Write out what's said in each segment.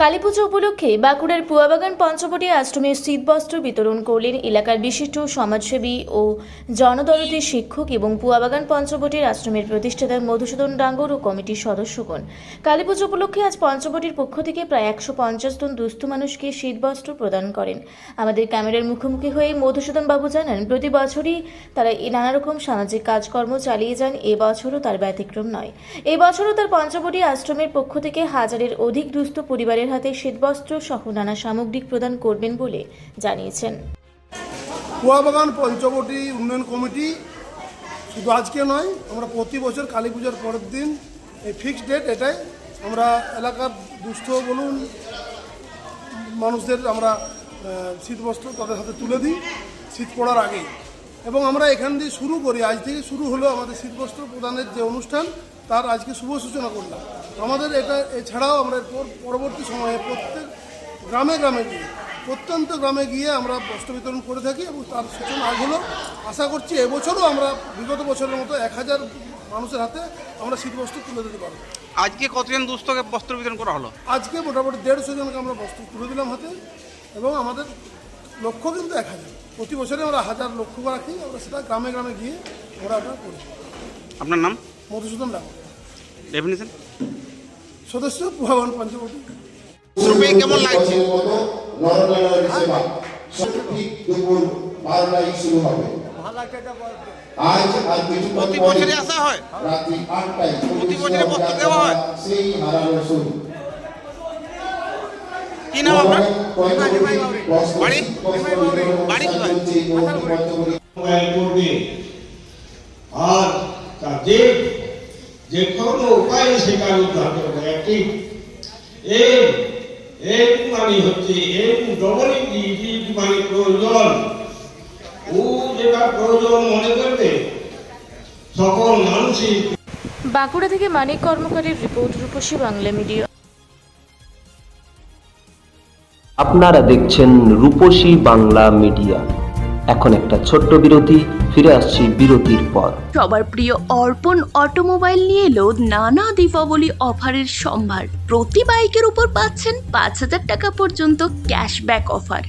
কালীপুজো উপলক্ষে বাঁকুড়ার পুয়াবাগান পঞ্চবটি আশ্রমে শীতবস্ত্র বিতরণ করলেন এলাকার বিশিষ্ট সমাজসেবী ও জনদরদি শিক্ষক এবং পুয়াবাগান পঞ্চবটির আশ্রমের প্রতিষ্ঠাতা মধুসূদন ডাঙ্গর ও কমিটির সদস্যগণ। কালীপুজো উপলক্ষে আজ পঞ্চবটির পক্ষ থেকে প্রায় একশো পঞ্চাশ জন দুস্থ মানুষকে শীতবস্ত্র প্রদান করেন। আমাদের ক্যামেরার মুখোমুখি হয়ে মধুসূদন বাবু জানান, প্রতি বছরই তারা এই নানা রকম সামাজিক কাজকর্ম চালিয়ে যান এবছরও তার ব্যতিক্রম নয়। এই বছরও তার পঞ্চবটি আশ্রমের পক্ষ থেকে হাজারের অধিক দুস্থ পরিবারের হাতে শীতবস্ত্র সহ নানা সামগ্রিক প্রদান করবেন বলে জানিয়েছেন। কুয়াবাগান পঞ্চবটি উন্নয়ন কমিটি, শুধু আজকে নয়, আমরা প্রতি বছর কালী পুজোর পরের দিন এই ফিক্সড ডেট এটাই আমরা এলাকার দুস্থ বলুন, মানুষদের আমরা শীতবস্ত্র তাদের হাতে তুলে দিই, শীত পড়ার আগেই। এবং আমরা এখান দিয়ে শুরু করি। আজ থেকে শুরু হলো আমাদের শীতবস্ত্র প্রদানের যে অনুষ্ঠান তার আজকে শুভ সূচনা করলাম। আমাদের এটা এছাড়াও আমরা এরপর পরবর্তী সময়ে প্রত্যেক গ্রামে গ্রামে গিয়ে প্রত্যন্ত গ্রামে গিয়ে আমরা বস্ত্র বিতরণ করে থাকি এবং তার সূচনা আজ হলো। আশা করছি এবছরও আমরা বিগত বছরের মতো এক হাজার মানুষের হাতে আমরা শীতবস্ত্র তুলে দিতে পারব। আজকে কতজন দুস্থকে বস্ত্র বিতরণ করা হলো? আজকে মোটামুটি দেড়শো জনকে আমরা বস্ত্র তুলে দিলাম হাতে এবং আমাদের লক্ষ্য কিন্তু এক হাজার প্রতি বছরে আমরা হাজার লক্ষ্য রাখি আমরা সেটা গ্রামে গ্রামে গিয়ে আমরা ওটা করি। আপনার নাম? মধুসূদন রাম ডেফিনেশন সদস্য পুহাবান পঞ্চবটি। গ্রুপে কেমন লাগছে? ঠিক দুপুর বারোটায় শুরু হবে আজ আর কিছুক্ষণ প্রতি পরে বছরে আসা হয়? রাত্রি আটটায় প্রতি বছরে বস্ত্র দেওয়া হয়? সেই হারানো শুরু কি নাম আপনার? বাড়ি? বাড়ি? বাড়ি কোথায়? আর তাদের যে কোনো উপায়ে উদ্ধার করবে একটি এম এম মানে হচ্ছে এম ডবল মানে প্রয়োজন? ও যেটা প্রয়োজন মনে করবে সকল মানুষই বাঁকুড়া থেকে মানিক কর্মকারের রিপোর্ট রূপসী বাংলা মিডিয়া। আপনারা দেখছেন রূপসী বাংলা মিডিয়া। এখন একটা ছোট্ট বিরতি, ফিরে আসছি বিরতির পর। সবার প্রিয় অর্পণ অটোমোবাইল নিয়ে এলো নানা দীপাবলি অফারের সম্ভার। প্রতি বাইকের উপর পাচ্ছেন পাঁচ হাজার টাকা পর্যন্ত ক্যাশব্যাক অফার।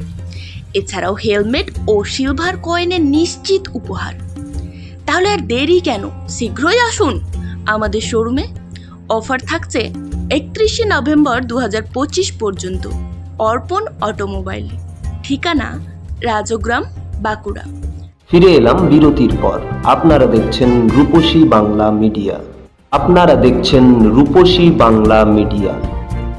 এছাড়াও হেলমেট ও সিলভার কয়েনের নিশ্চিত উপহার। তাহলে আর দেরি কেন? শীঘ্রই আসুন আমাদের শোরুমে। অফার থাকছে একত্রিশে নভেম্বর দু হাজার পঁচিশ পর্যন্ত। অর্পণ অটোমোবাইল। ঠিকানা, রাজগ্রাম, বাঁকুড়া। ফিরে এলাম বিরতির পর। আপনারা দেখছেন রূপসী বাংলা মিডিয়া। আপনারা দেখছেন রূপসী বাংলা মিডিয়া।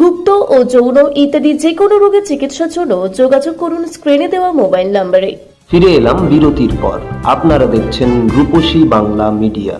গুপ্ত ও যৌন ইত্যাদি যে কোনো রোগের চিকিৎসার জন্য যোগাযোগ করুন স্ক্রিনে দেওয়া মোবাইল নম্বরে ফিরে এলাম বিরতির পর। আপনারা দেখছেন রূপসী বাংলা মিডিয়া